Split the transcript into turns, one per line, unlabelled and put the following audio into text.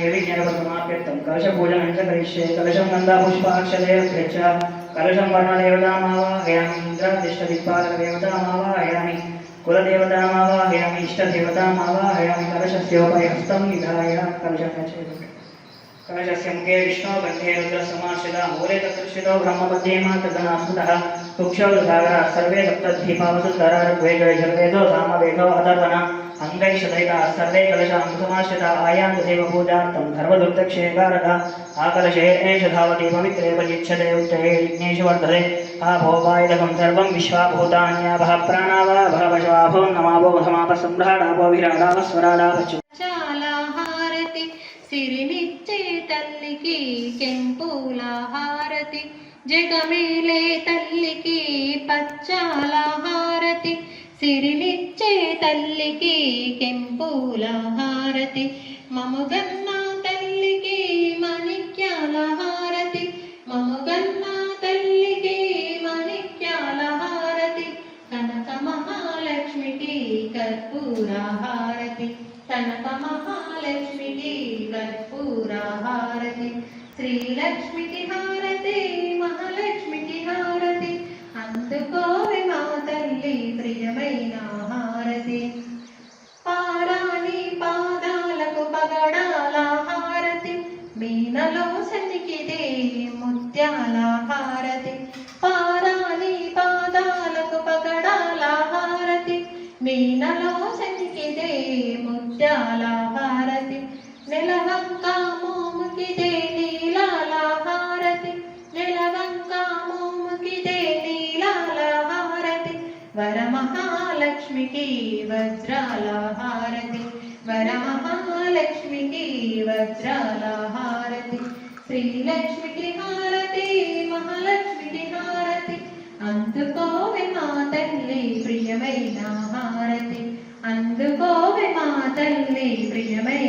ಹೇಳಿ ಜ್ಞಾನವನ್ನು ಮಾತಾಡ್ತಾం ಕಲಶ ಪೂಜನ ಪರೀಕ್ಷೆ ಕಲಶಂ ಗಂಧ ಪುಷ್ಪಾಕ್ಷರೇ ಪ್ರಚ ಕಲಶಂ ವರ್ಣ ದೇವತಾಮಾವ ಹಯಾಮಿ ಇಂದ್ರ ಇಷ್ಟ ದಿಕ್ಪಾಲಕ ದೇವತಾಮಾವ ಹಯಾಮಿ ಕುಲದೇವತಾಮಾವ ಹಯಾಮಿ ಇಷ್ಟ ದೇವತಾಮಾವ ಹಯಾಮಿ ಕಲಶಸ್ಯೋಪಯ ಹಸ್ತಂ ನಿಧಾಯ ಕಲಶಂ ರಚಯತೆ कलशस्य मुखे विष्णो गन्धे रुद्रसमाश्रिता मूले तत्क्षितो ब्रह्मपद्येमा तदनास्तुतः कुक्षौ सागरः सर्वे सप्तद्वीपावसुधरारुग्वेदो सामवेदो हतर्पणा అంగై సదైక సర్వే కలశాం సమాశ్రిత ఆయాంగసేవ పూజార్థం సర్వదుర్దక్షేకారక ఆకలశేష ధావతి పవిత్రే పరిచ్ఛదే ఉత్తరే విఘ్నేషు వర్ధరే ఆభోపాయుధకం సర్వం విశ్వాభూతాన్యాభ ప్రాణావా భవశవాభో నమాభో సమాప సంభ్రాడాభో
సిరినిచ్చే తల్లికి కెంపుల హారతి జగమేలే తల్లికి పచ్చాల హారతి సిరినిచ్చే తల్లికి కెంపుల హారతి మముగన్న తల్లికి మణిక్యాల హారతి మముగన్న తల్లికి మణిక్యాల హారతి కనక మహాలక్ష్మికి కర్పూర హారతి కనక మహాలక్ష్మికి కర్పూర హారతి శ్రీలక్ష్మికి హారతి. ముత్యాల హారతి పారాణి పాదాలకు పగడాల హారతి మీనలో సంకిదే ముత్యాల హారతి నెలవంక మోముకిదే నీలాల హారతి నెలవంక మోముకిదే నీలాల హారతి వరమహాలక్ష్మికి వజ్రాల హారతి వరమహాలక్ష్మికి వజ్రాల హారతి శ్రీలక్ష్మికి హారతి మహాలక్ష్మికి హారతి అందుకోవే మా తల్లి ప్రియమైన హారతి అందుకోవే మా తల్లి ప్రియమైన హారతి